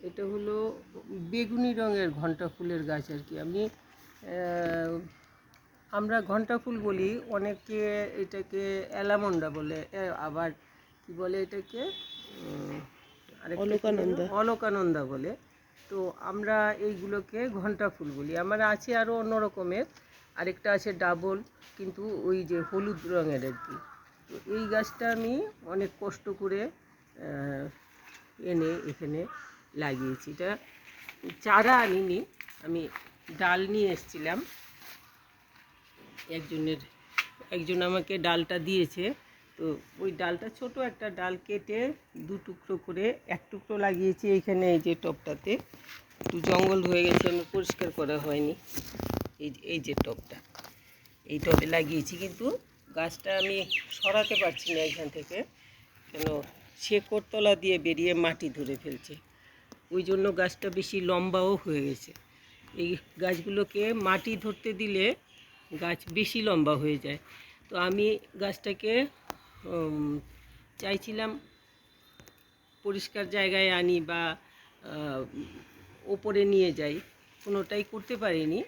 এটা হলো বেগুনি রঙের ঘণ্টা ফুলের গাছ আর কি। আমি আমরা ঘণ্টা ফুল বলি অনেকে এটাকে অ্যালামন্ডা বলে আবার কি বলে এটাকে। অলকানন্দা। বলে। তো আমরা এইগুলোকে ঘণ্টা ফুল বলি। আমার আছে আরও অন্য রকমের আরেকটা আছে ডাবল কিন্তু ওই যে হলুদ রঙের আর কি। তো এই গাছটা আমি অনেক কষ্ট করে এনে এখানে লাগিয়েছি। এটা চারা আনিনি, আমি ডাল নিয়ে এসেছিলাম। একজনের, একজন আমাকে ডালটা দিয়েছে। তো ওই ডালটা ছোট একটা ডাল কেটে দু টুকরো করে, এক টুকরো লাগিয়েছি এইখানে এই যে টপটাতে। একটু জঙ্গল হয়ে গেছে, আমি পরিষ্কার করা হয়নি। এই এই যে টপটা, এই টবে লাগিয়েছি। কিন্তু গাছটা আমি সরাতে পারছি না এখান থেকে। কেন শেকড় তলা দিয়ে বেরিয়ে মাটি ধরে ফেলছে। ওই জন্য গাছটা বেশি লম্বাও হয়ে গেছে। এই গাছগুলোকে মাটি ধরতে দিলে গাছ বেশি লম্বা হয়ে যায়। তো আমি গাছটাকে চাইছিলাম পরিষ্কার জায়গায় আনি বা ওপরে নিয়ে যাই। কোনোটাই করতে পারিনি।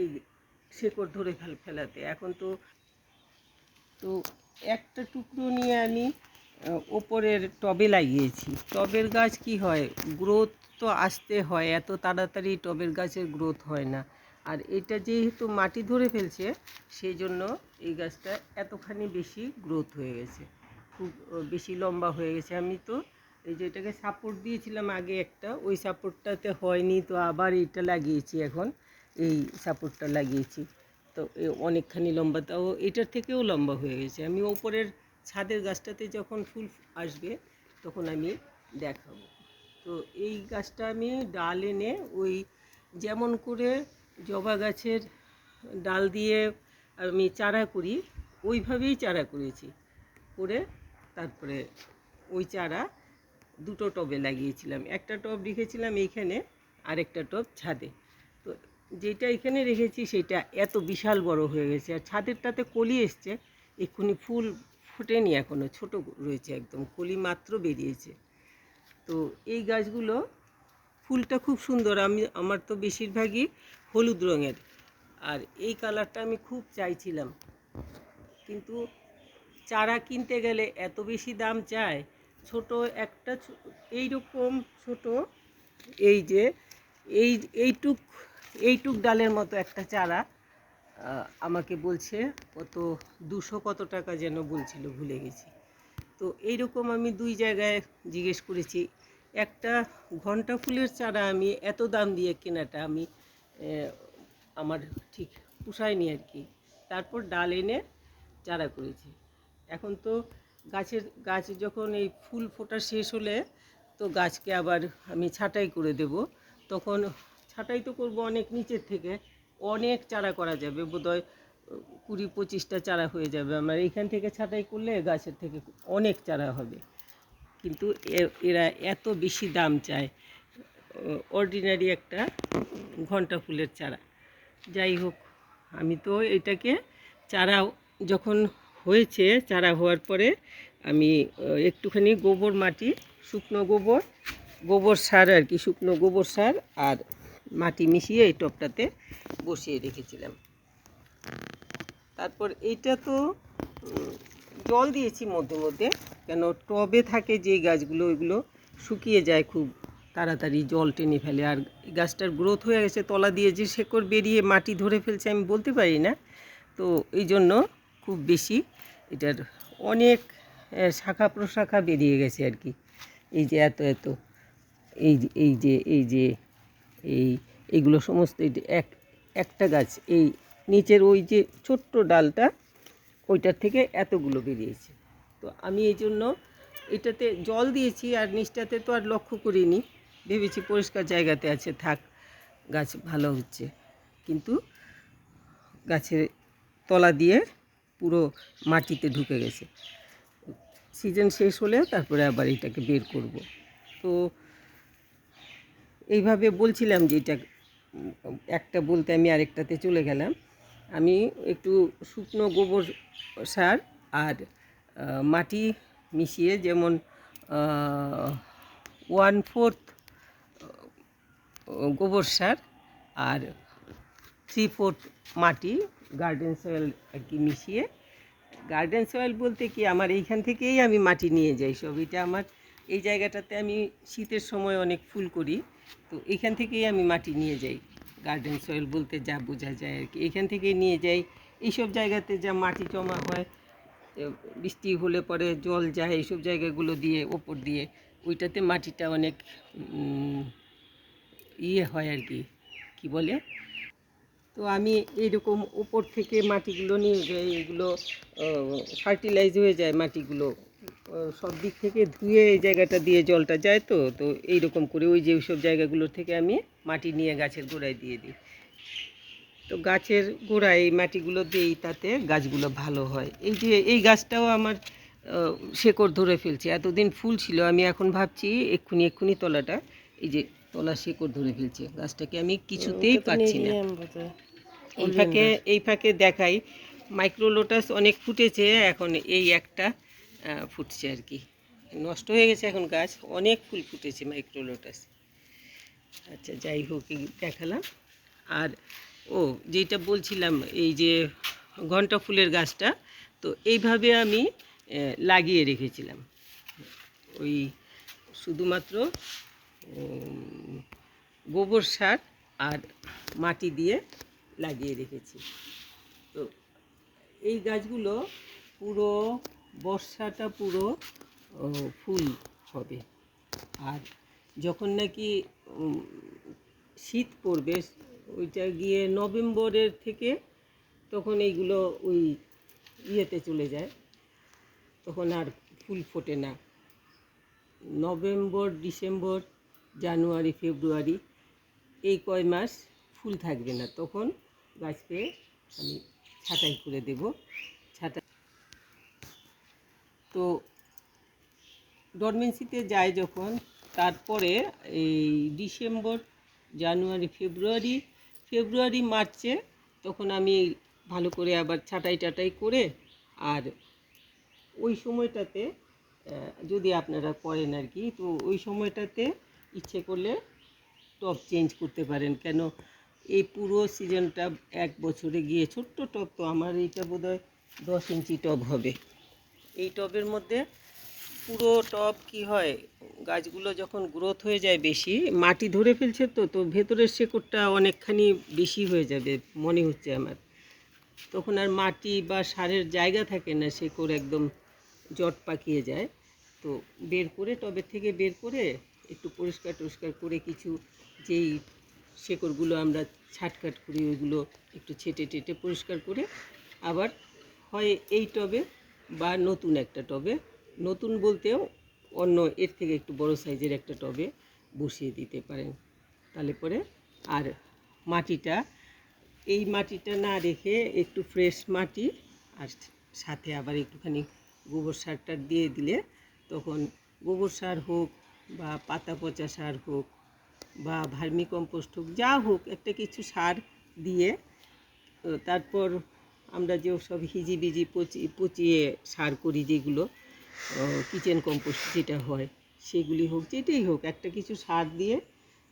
এই শেকড় ধরে ফেল, ফেলাতে। এখন তো তো একটা টুকরো নিয়ে আমি ওপরের টবে লাগিয়েছি। টবের গাছ কি হয়? গ্রোথ তো আসতে হয়, এত তাড়াতাড়ি টবের গাছের গ্রোথ হয় না। আর এটা যেহেতু মাটি ধরে ফেলছে সেই জন্য এই গাছটা এতখানি বেশি গ্রোথ হয়ে গেছে। খুব বেশি লম্বা হয়ে গেছে। আমি তো এই যে এটাকে সাপোর্ট দিয়েছিলাম আগে একটা, ওই সাপোর্টটাতে হয়নি, তো আবার এটা লাগিয়েছি এখন। এই সাপোর্টটা লাগিয়েছি। তো অনেকখানি লম্বা তাও এটার থেকেও লম্বা হয়ে গেছে। আমি ওপরের ছাদের গাছটাতে যখন ফুল আসবে, তখন আমি দেখাবো। তো এই গাছটা আমি ডাল এনে ওই যেমন করে জবা গাছের ডাল দিয়ে আমি চারা করি, ওইভাবেই চারা করেছি। করে তারপরে ওই চারা দুটো টবে লাগিয়েছিলাম। একটা টব রেখেছিলাম এইখানে, আরেকটা টব ছাদে। তো যেটা এখানে রেখেছি সেটা এত বিশাল বড় হয়ে গেছে। আর ছাদেরটাতে কলি এসছে, এক্ষুনি ফুল ফোটেনি এখনও ছোট রয়েছে একদম, কলি মাত্র বেরিয়েছে। তো এই গাছগুলো, ফুলটা খুব সুন্দর, আমি, আমার তো বেশিরভাগই হলুদ রঙের। আর এই কালারটা আমি খুব চাইছিলাম। কিন্তু চারা কিনতে গেলে এত বেশি দাম চায়, ছোট একটা ছো- এইরকম ছোট, এই যে, এই, এইটুক এইটুক ডালের মতো একটা চারা। আমাকে বলছে, কত, দুশো কত টাকা যেন বলছিল, ভুলে গেছি। তো এইরকম আমি দুই জায়গায় জিজ্ঞেস করেছি। একটা ঘণ্টা ফুলের চারা আমি, এত দাম দিয়ে কেনাটা আমি আমার ঠিক পুষায়নি আর কি। তারপর ডাল এনে চারা করেছি। এখন তো গাছের, গাছ যখন এই ফুল ফোটা শেষ হলে তো গাছকে আবার আমি ছাঁটাই করে দেব। তখন ছাঁটাই তো করব অনেক নিচের থেকে। অনেক চারা করা যাবে, বোধহয়, কুড়ি পঁচিশটা চারা হয়ে যাবে। আমার এখান থেকে ছাঁটাই করলে গাছের থেকে অনেক চারা হবে। কিন্তু এরা এত বেশি দাম চায় অর্ডিনারি একটা ঘণ্টা ফুলের চারা। যাই হোক, আমি তো এটাকে চারা যখন হয়েছে, চারা হওয়ার পরে আমি একটুখানি গোবর মাটি, শুকনো গোবর গোবর সার আর কি, শুকনো গোবর সার আর মাটি মিশিয়ে এই টবটাতে বসিয়ে রেখেছিলাম। তারপর এইটা তো জল দিয়েছি মধ্যে মধ্যে, কেন টবে থাকে যে গাছগুলো, ওইগুলো শুকিয়ে যায় খুব তাড়াতাড়ি, জল টেনে ফেলে। আর গাছটার গ্রোথ হয়ে গেছে, তলা দিয়ে যে শেকড় বেরিয়ে মাটি ধরে ফেলছে আমি বলতে পারি না। তো এই জন্য খুব বেশি এটার অনেক শাখা প্রশাখা বেরিয়ে গেছে আর কি। এই যে এত এত, এই এই যে এই যে, এই এইগুলো সমস্ত এই এক, একটা গাছ, এই নিচের ওই যে ছোট্ট ডালটা, ওইটার থেকে এতগুলো বেরিয়েছে। তো আমি এই জন্য এটাতে জল দিয়েছি আর নিচটাতে তো আর লক্ষ্য করিনি। ভেবেছি পরিষ্কার জায়গাতে আছে, থাক, গাছ ভালো হচ্ছে। কিন্তু গাছের তলা দিয়ে পুরো মাটিতে ঢুকে গেছে। সিজন শেষ হলে তারপরে আবার এটাকে বের করব। তো এইভাবে বলছিলাম যে এটা একটা বলতে আমি আরেকটাতে চলে গেলাম। আমি একটু শুকনো গোবর সার আর মাটি মিশিয়ে যেমন ওয়ান ফোর্থ গোবর সার আর থ্রি ফোর্থ মাটি গার্ডেন সয়েল আর কি মিশিয়ে। গার্ডেন সয়েল বলতে কি আমার এইখান থেকেই আমি মাটি নিয়ে যাই সব। এটা আমার, এই জায়গাটাতে আমি শীতের সময় অনেক ফুল করি। তো এখান থেকেই আমি মাটি নিয়ে যাই গার্ডেন সয়েল বলতে যা বোঝা যায় আর কি। এখান থেকেই নিয়ে যাই। এইসব জায়গাতে যা মাটি জমা হয় বৃষ্টি হলে পরে জল যায়, এইসব জায়গাগুলো দিয়ে, ওপর দিয়ে, ওইটাতে মাটিটা অনেক ইয়ে হয় আর কি। কি বলে? তো আমি এইরকম উপর থেকে মাটিগুলো নিয়ে যাই, এগুলো ফার্টিলাইজ হয়ে যায় মাটিগুলো। সব দিক থেকে ধুয়ে এই জায়গাটা দিয়ে জলটা যায় তো তো এইরকম করে ওই যে ওইসব জায়গাগুলো থেকে আমি মাটি নিয়ে গাছের গোড়ায় দিয়ে দিই। তো গাছের গোড়ায় এই মাটিগুলো দিই তাতে গাছগুলো ভালো হয়। এই যে এই গাছটাও আমার শেকড় ধরে ফেলছে। এতদিন ফুল ছিল আমি এখন ভাবছি এক্ষুনি এক্ষুনি তলাটা এই যে তলা শেকড় ধরে ফেলছে। গাছটাকে আমি কিছুতেই পাচ্ছি না। এই ফাঁকে এই ফাঁকে দেখাই মাইক্রোলোটাস অনেক ফুটেছে এখন এই একটা ফুটছে আর কি। নষ্ট হয়ে গেছে এখন গাছ। অনেক ফুল ফুটেছে মাইক্রোলোটাস আচ্ছা যাই হোক দেখালাম। আর, ও, যেটা বলছিলাম, এই যে ঘণ্টা ফুলের গাছটা, তো এইভাবে আমি লাগিয়ে রেখেছিলাম। ওই শুধুমাত্র গোবর সার আর মাটি দিয়ে লাগিয়ে রেখেছি। তো এই গাছগুলো পুরো বর্ষাটা পুরো ফুল হবে। আর যখন নাকি শীত পড়বে, ওইটা গিয়ে নভেম্বরের থেকে তখন এইগুলো ওই ইয়েতে চলে যায়। তখন আর ফুল ফোটে না। নভেম্বর, ডিসেম্বর, জানুয়ারি, ফেব্রুয়ারি, এই কয় মাস ফুল থাকবে না। তখন গাছকে আমি ছাঁটাই করে দেব। তো ডরমেন্সিতে যায় যখন, তারপরে এই ডিসেম্বর, জানুয়ারি, ফেব্রুয়ারি ফেব্রুয়ারি, মার্চে তখন আমি ভালো করে আবার ছাঁটাই টাটাই করে আর ওই সময়টাতে যদি আপনারা করেন আর কি, তো ওই সময়টাতে ইচ্ছে করলে টব চেঞ্জ করতে পারেন। কেন, এই পুরো সিজনটা এক বছরে গিয়ে ছোট্ট টব তো আমার এইটা বোধহয় দশ ইঞ্চি টব হবে। এই টবের মধ্যে পুরো টব কি হয়? গাছগুলো যখন গ্রোথ হয়ে যায় বেশি, মাটি ধরে ফেলছে তো তো ভেতরের শেকড়টা অনেকখানি বেশি হয়ে যাবে মনে হচ্ছে আমার। তখন আর মাটি বা সারের জায়গা থাকে না, শেকড় একদম জট পাকিয়ে যায়। তো বের করে, টবের থেকে বের করে একটু পরিষ্কার টরিষ্কার করে কিছু যেই শেকড়গুলো আমরা ছাটকাট করি, ওইগুলো একটু ছেটে টেটে পরিষ্কার করে আবার হয় এই টবে বা নতুন একটা টবে। নতুন বলতেও অন্য এর থেকে একটু বড় সাইজের একটা টবে বসিয়ে দিতে পারেন। তাহলে পরে আর মাটিটা, এই মাটিটা না রেখে একটু ফ্রেশ মাটি আর সাথে আবার একটুখানি গোবর সারটা দিয়ে দিলে তখন গোবর সার হোক বা পাতা পচা সার হোক বা ভার্মি কম্পোস্ট হোক, যা হোক একটা কিছু সার দিয়ে, তারপর আমরা যে সব হিজিবিজি পচি, পচিয়ে সার করি যেগুলো কিচেন কম্পোস্ট যেটা হয়, সেগুলি হোক, যেটাই হোক, একটা কিছু সার দিয়ে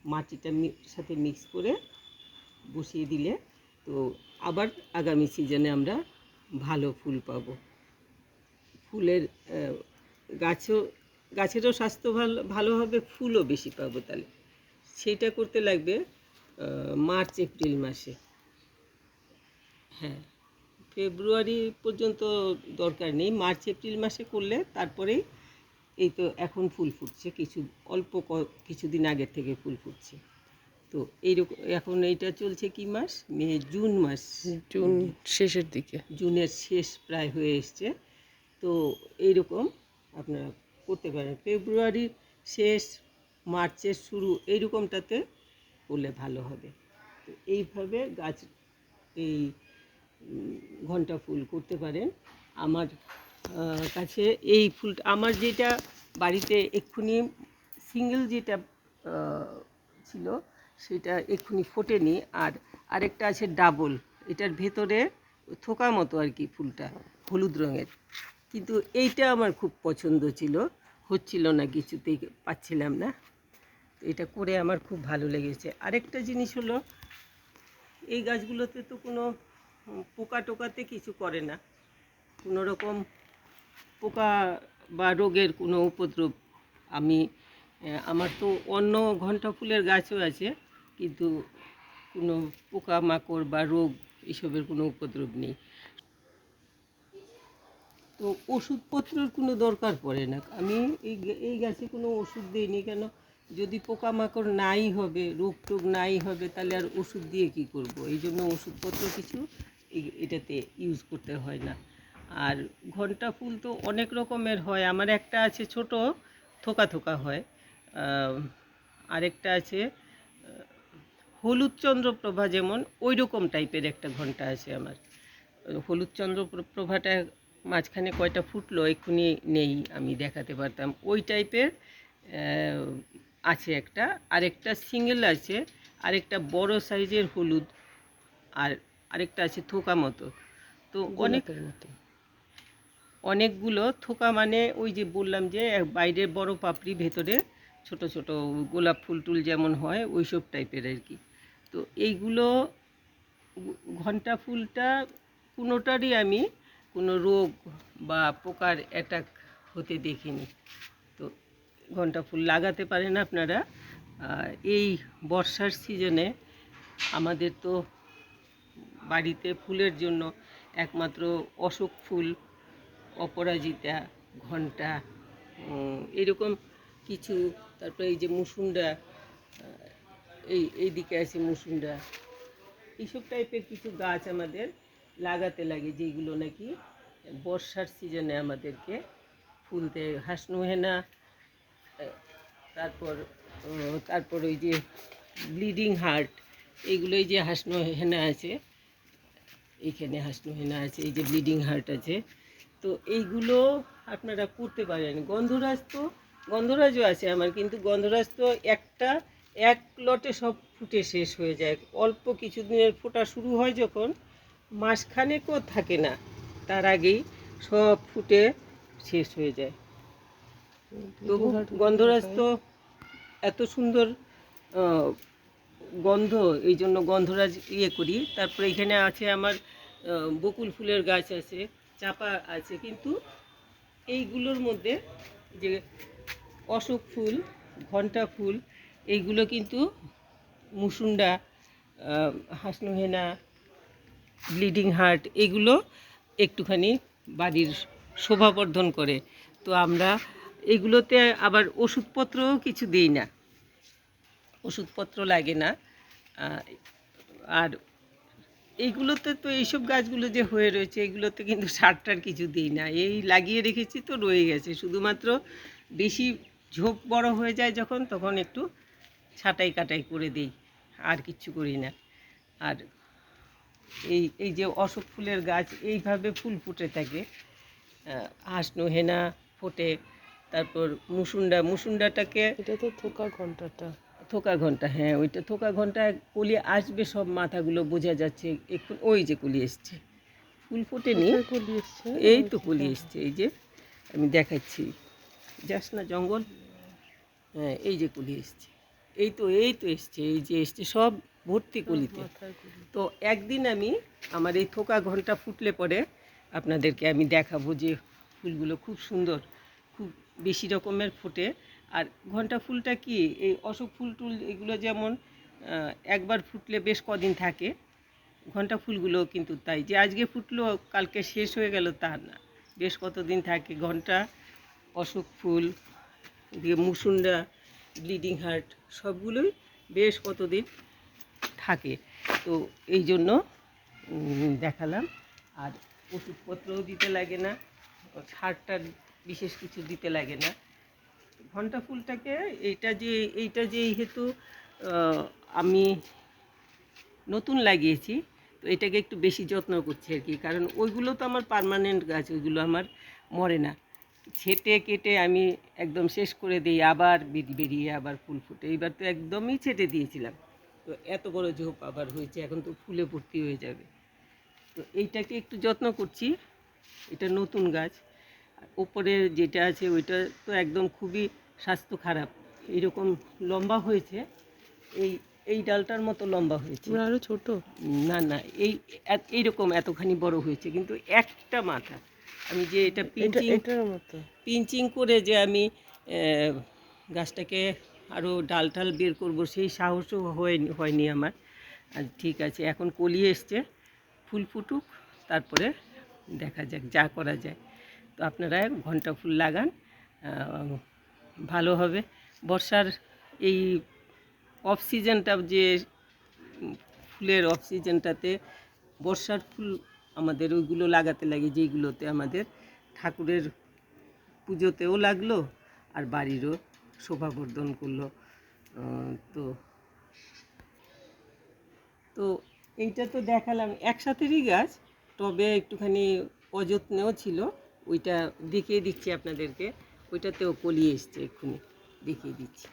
মাটিটা সাথে মিক্স করে বসিয়ে দিলে তো আবার আগামী সিজনে আমরা ভালো ফুল পাব। ফুলের গাছও, গাছেরও স্বাস্থ্য ভালো ভালো হবে ফুলও বেশি পাবো তাহলে। সেইটা করতে লাগবে মার্চ, এপ্রিল মাসে। হ্যাঁ। ফেব্রুয়ারি পর্যন্ত দরকার নেই মার্চ এপ্রিল মাসে করলে তারপরেই এই তো এখন ফুল ফুটছে কিছু অল্প ক- কিছুদিন আগের থেকে ফুল ফুটছে। তো এইরকম এখন এইটা চলছে কি মাস? মে জুন মাস। জুন শেষের দিকে। জুনের শেষ প্রায় হয়ে এসছে। তো এইরকম আপনারা করতে পারেন। ফেব্রুয়ারির শেষ মার্চের শুরু এইরকমটাতে করলে ভালো হবে। তো এইভাবে গাছ এই ঘণ্টা ফুল করতে পারেন। আমার কাছে এই ফুলটা, আমার যেটা বাড়িতে এক্ষুনি সিঙ্গেল যেটা ছিল সেটা এক্ষুনি ফোটেনি। আর আরেকটা আছে ডাবল, এটার ভেতরে থোকা মতো আর কি ফুলটা, হলুদ রঙের। কিন্তু এইটা আমার খুব পছন্দ ছিল, হচ্ছিল না কিছুতেই, পাচ্ছিলাম না। এটা করে আমার খুব ভালো লেগেছে। আরেকটা জিনিস হলো, এই গাছগুলোতে তো কোনো পোকা টোকাতে কিছু করে না। কোনো রকম পোকা বা রোগের কোনো উপদ্রব আমি আমার তো অন্য ঘণ্টা ফুলের গাছও আছে, কিন্তু কোনো পোকা মাকড় বা রোগ এসবের কোনো উপদ্রব নেই। তো ওষুধপত্রের কোনো দরকার পড়ে না। আমি এই এই গাছে কোনো ওষুধ দিইনি কেন? যদি পোকামাকড় নাই হবে রোগ টোগ নাই হবে, তাহলে আর ওষুধ দিয়ে কি করব? এই জন্য ওষুধপত্র কিছু এটাতে ইউজ করতে হয় না। আর ঘণ্টা ফুল তো অনেক রকমের হয়। আমার একটা আছে ছোট, থোকা থোকা হয়। আরেকটা আছে হলুদ চন্দ্রপ্রভা যেমন ওই রকম টাইপের একটা ঘণ্টা আছে আমার। হলুদ চন্দ্রপ্রভাটা মাঝখানে কয়টা ফুটলো এক্ষুনি নেই, আমি দেখাতে পারতাম। ওই টাইপের আছে একটা। আরেকটা সিঙ্গেল আছে, আরেকটা বড় সাইজের হলুদ। আর আরেকটা আছে থোকা মতো। তো অনেক মতো। অনেকগুলো থোকা মানে ওই যে বললাম যে বাইরের বড় পাপড়ি ভেতরে ছোট ছোট গোলাপ ফুল টুল যেমন হয় ওই সব টাইপের আর কি। তো এইগুলো ঘণ্টা ফুলটা কোনোটারই আমি কোনো রোগ বা পোকার অ্যাটাক হতে দেখিনি। তো ঘণ্টা ফুল লাগাতে পারেন আপনারা। এই বর্ষার সিজনে আমাদের তো বাড়িতে ফুলের জন্য একমাত্র অশোক ফুল অপরাজিতা উম, এরকম কিছু তারপরে এই যে মুসুন্ডা এই এই দিকে আছে মুসুন্ডা। এইসব টাইপের কিছু গাছ আমাদের লাগাতে লাগে যেগুলো নাকি বর্ষার সিজনে আমাদেরকে ফুল দেয়। হাসনুহেনা তারপর তারপর ওই যে ব্লিডিং হার্ট এইগুলো এই যে হাসনো হেনা আছে এইখানে হাসনো হেনা আছে, এই যে ব্লিডিং হার্ট আছে। তো এইগুলো আপনারা করতে পারেন। গন্ধরাজ তো গন্ধরাজও আছে আমার, কিন্তু গন্ধরাজ তো একটা, এক লটে সব ফুটে শেষ হয়ে যায়। অল্প কিছুদিনের ফোটা শুরু হয় যখন মাসখানেকও থাকে না। তার আগেই সব ফুটে শেষ হয়ে যায়। তবু গন্ধরাজ তো এত সুন্দর গন্ধ, এই জন্য গন্ধরাজ ইয়ে করি। তারপরে এখানে আছে আমার বকুল ফুলের গাছ আছে, চাপা আছে, কিন্তু এইগুলোর মধ্যে যে অশোক ফুল ঘণ্টা ফুল, এইগুলো কিন্তু মুসুন্ডা হাসনুহেনা, ব্লিডিং হার্ট, এগুলো একটুখানি বাড়ির শোভাবর্ধন করে। তো আমরা এগুলোতে আবার ওষুধপত্রও কিছু দিই না। ওষুধপত্র লাগে না। আর এইগুলোতে তো এইসব গাছগুলো যে হয়ে রয়েছে, এগুলোতে কিন্তু সার টার কিছু দিই না। এই লাগিয়ে রেখেছি তো রয়ে গেছে। শুধুমাত্র বেশি ঝোপ বড় হয়ে যায় যখন, তখন একটু ছাটাই কাটাই করে দিই। আর কিচ্ছু করি না। আর এই এই যে অশোক ফুলের গাছ, এইভাবে ফুল ফুটে থাকে। হাসনু হেনা ফোটে। তারপর মুসুন্ডা, মুসুন্ডাটাকে এটা তো থোকা ঘন্টাটা। থোকা ঘণ্টা হ্যাঁ ওইটা থোকা ঘণ্টা কলি আসবে সব মাথাগুলো বোঝা যাচ্ছে এখন ওই যে কলি এসছে। ফুল ফোটেনি কলি এসছে? এই তো কলি এসছে এই যে আমি দেখাচ্ছি। যাস না জঙ্গল হ্যাঁ এই যে কলি এসছে। এই তো এই তো এসছে এই যে এসছে সব ভর্তি কলিতে। তো একদিন আমি আমার এই থোকা ঘণ্টা ফুটলে পরে আপনাদেরকে আমি দেখাবো যে ফুলগুলো খুব সুন্দর খুব বেশি রকমের ফোটে। আর ঘণ্টা ফুলটা কি? এই অশোক ফুল টুল এগুলো যেমন একবার ফুটলে বেশ কদিন থাকে, ঘণ্টা ফুলগুলো কিন্তু তাই। যে আজকে ফুটলো, কালকে শেষ হয়ে গেল তা না। বেশ কতদিন থাকে, ঘণ্টা, অশোক ফুল, দিয়ে মুসুন্ডা, ব্লিডিং হার্ট, সবগুলোই বেশ কতদিন থাকে। তো এই জন্য দেখালাম। আর ওষুধপত্রও দিতে লাগে না সারটা বিশেষ কিছু দিতে লাগে না। ঘণ্টা ফুলটাকে এইটা যে এইটা যে হেতু আমি নতুন লাগিয়েছি, তো এটাকে একটু বেশি যত্ন করছি আর কি। কারণ ওইগুলো তো আমার পার্মানেন্ট গাছ, ওইগুলো আমার মরে না। ছেটে কেটে আমি একদম শেষ করে দিই, আবার বেরি- বেরিয়ে আবার ফুল ফুটে। এইবার তো একদমই ছেটে দিয়েছিলাম। তো এত বড় ঝোপ আবার হয়েছে, এখন তো ফুলে ভর্তি হয়ে যাবে। তো এইটাকে একটু যত্ন করছি। এটা নতুন গাছ। ওপরের যেটা আছে ওইটা তো একদম খুবই স্বাস্থ্য খারাপ। এরকম লম্বা হয়েছে এই এই ডালটার মতো লম্বা হয়েছে। তোমরা আরও ছোট? না না এই এইরকম এতখানি বড় হয়েছে কিন্তু একটা মাথা। আমি যে এটা পিঞ্চিং মতো? পিঞ্চিং করে যে আমি গাছটাকে আরও ডাল টাল বের করব সেই সাহসও হয়নি হয়নি আমার। আর ঠিক আছে এখন কলি এসছে ফুল ফুটুক তারপরে দেখা যাক যা করা যায়। আপনারা ঘণ্টা ফুল লাগান ভালো হবে। বর্ষার এই অফ সিজনটা যে ফুলের অফ সিজনটাতে বর্ষার ফুল আমাদের ওইগুলো লাগাতে লাগে, যেইগুলোতে আমাদের ঠাকুরের পুজোতেও লাগল আর বাড়িরও শোভাবর্ধন করল। তো তো এইটা তো দেখালাম। একসাথেরই গাছ, তবে একটুখানি অযত্নেও ছিল। ওইটা দেখিয়ে দিচ্ছি আপনাদেরকে। ওইটাতেও কলি এসছে এক্ষুনি। দেখিয়ে দিচ্ছি।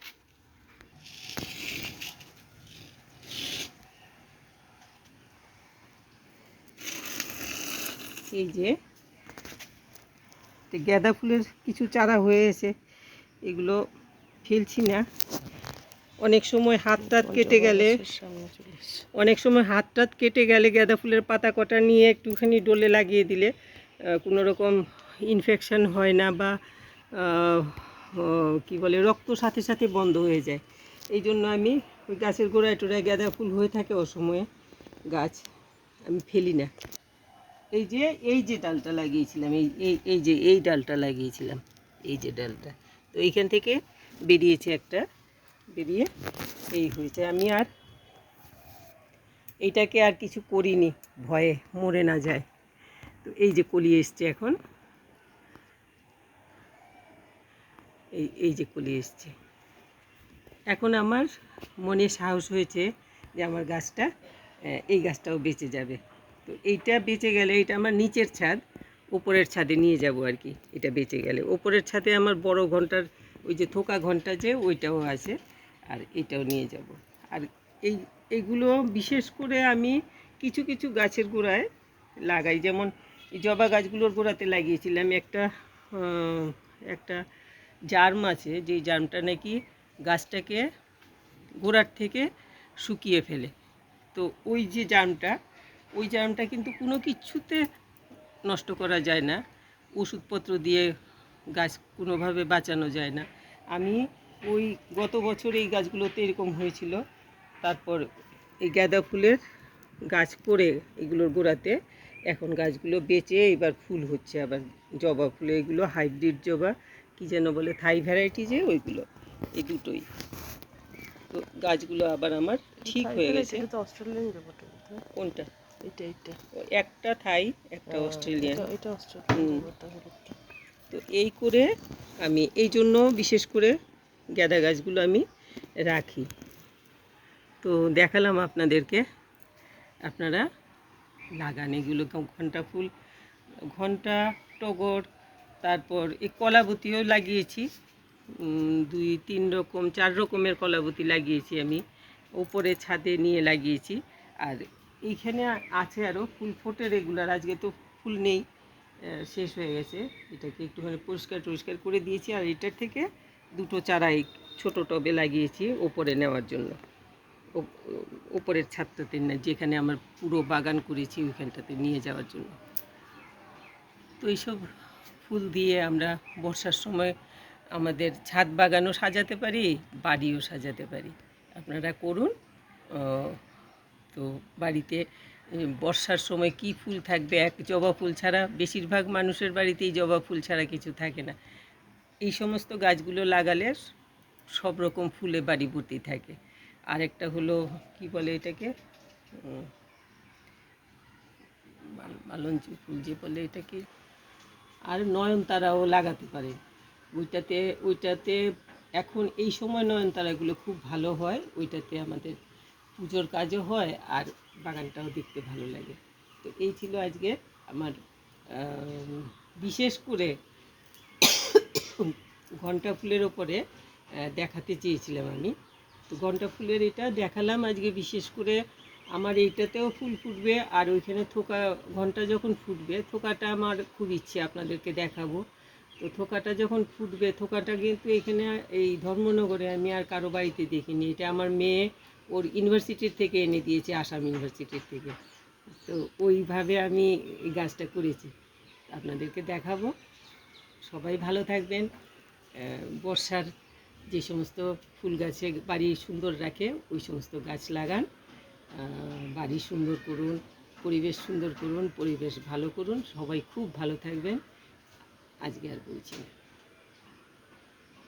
এই যে গাঁদা ফুলের কিছু চারা হয়েছে এগুলো ফেলছি না। অনেক সময় হাত টাত কেটে গেলে। অনেক সময় হাত টাত কেটে গেলে গাঁদা ফুলের পাতা কটা নিয়ে একটুখানি ডোলে লাগিয়ে দিলে কোনো রকম ইনফেকশন হয় না বা কি বলে, রক্ত সাথে সাথে বন্ধ হয়ে যায়। এই জন্য আমি ওই গাছের গোড়ায় টোড়ায় গাঁদা ফুল হয়ে থাকে ও সময়ে গাছ আমি ফেলি না। এই যে এই যে ডালটা লাগিয়েছিলাম, এই এই এই যে, এই ডালটা লাগিয়েছিলাম, এই যে ডালটা। তো এইখান থেকে বেরিয়েছে একটা, বেরিয়ে এই হয়েছে। আমি আর এইটাকে আর কিছু করিনি, ভয়ে মরে না যায়। তো এই যে কলি এসছে এখন। এই এই যে কলি এসছে। এখন আমার মনে সাহস হয়েছে যে আমার গাছটা এই গাছটাও বেঁচে যাবে। তো এইটা বেঁচে গেলে এটা আমার নিচের ছাদ ওপরের ছাদে নিয়ে যাব আর কি, এটা বেঁচে গেলে। ওপরের ছাদে আমার বড় ঘণ্টার ওই যে থোকা ঘণ্টা যে, ওইটাও আছে, আর এটাও নিয়ে যাব। আর এই এইগুলো বিশেষ করে আমি কিছু কিছু গাছের গোড়ায় লাগাই। যেমন জবা গাছগুলোর গোড়াতে লাগিয়েছিলাম, একটা একটা জার্ম আছে, যেই জার্মটা নাকি গাছটাকে গোড়ার থেকে শুকিয়ে ফেলে। তো ওই যে জার্মটা, ওই জার্মটা কিন্তু কোনো কিছুতে নষ্ট করা যায় না। ওষুধপত্র দিয়ে গাছ কোনোভাবে বাঁচানো যায় না। আমি ওই গত বছর এই গাছগুলোতে এরকম হয়েছিল। তারপর এই গাঁদা ফুলের গাছ করে এগুলোর গোড়াতে। এখন গাছগুলো বেঁচে এবার ফুল হচ্ছে আবার। জবা ফুলে, এগুলো হাইব্রিড জবা। কি যেন বলে থাই ভ্যারাইটি যে ওইগুলো এই দুটোই। তো গাছগুলো আবার আমার ঠিক হয়ে গেছে। এটা তো অস্ট্রেলিয়ান কোনটা? এটা এটা একটা থাই একটা হ্যাঁ, অস্ট্রেলিয়ান এটা- অস্ট্রেলিয়ান তো এই করে আমি এই জন্য বিশেষ করে গাঁদা গাছগুলো আমি রাখি। তো দেখালাম আপনাদেরকে আপনারা লাগান এগুলো ঘণ্টা ফুল ঘণ্টা টগর তারপর এই কলাবতিও লাগিয়েছি। দুই, তিন রকম, চার রকমের কলাবতি লাগিয়েছি আমি। ওপরে ছাদে নিয়ে লাগিয়েছি। আর এইখানে আছে আরও ফুল ফোটে রেগুলার আজকে তো ফুল নেই শেষ হয়ে গেছে। এটাকে একটুখানি পরিষ্কার টরিষ্কার করে দিয়েছি। আর এটার থেকে দুটো চারাই ছোট টবে লাগিয়েছি ওপরে নেওয়ার জন্য। ওপরের ছাদটাতে না, যেখানে আমার পুরো বাগান করেছি ওইখানটাতে নিয়ে যাওয়ার জন্য। তো এইসব ফুল দিয়ে আমরা বর্ষার সময় আমাদের ছাদ বাগানও সাজাতে পারি, বাড়িও সাজাতে পারি। আপনারা করুন। তো বাড়িতে বর্ষার সময় কি ফুল থাকবে, এক জবা ফুল ছাড়া বেশিরভাগ মানুষের বাড়িতেই জবা ফুল ছাড়া কিছু থাকে না। এই সমস্ত গাছগুলো লাগালে সব রকম ফুলে বাড়ি ভর্তি থাকে। আরেকটা হলো, কি বলে এটাকে? মালঞ্চি ফুল যে বলে এটাকে। আর নয়নতারাও লাগাতে পারে। ওইটাতে ওইটাতে এখন এই সময় নয়নতারাগুলো খুব ভালো হয়, ওইটাতে আমাদের পুজোর কাজও হয় আর বাগানটাও দেখতে ভালো লাগে। তো এই ছিল আজকে আমার বিশেষ করে ঘণ্টা ফুলের ওপরে দেখাতে চেয়েছিলাম আমি। তো ঘণ্টা ফুলের এটা দেখালাম আজকে বিশেষ করে আমার এইটাতেও ফুল ফুটবে আর ওইখানে থোকা ঘণ্টা যখন ফুটবে, থোকাটা আমার খুব ইচ্ছে আপনাদেরকে দেখাবো। তো থোকাটা যখন ফুটবে, থোকাটা কিন্তু এখানে এই ধর্মনগরে আমি আর কারও বাড়িতে দেখিনি। এটা আমার মেয়ে ওর ইউনিভার্সিটির থেকে এনে দিয়েছে, আসাম ইউনিভার্সিটির থেকে। তো ওইভাবে আমি এই গাছটা করেছি। আপনাদেরকে দেখাবো। সবাই ভালো থাকবেন। বর্ষার যে সমস্ত ফুল গাছে বাড়ি সুন্দর রাখে, ওই সমস্ত গাছ লাগান। বাড়ি সুন্দর করুন, পরিবেশ সুন্দর করুন, পরিবেশ ভালো করুন। সবাই খুব ভালো থাকবেন। আজকে আর বলছি না।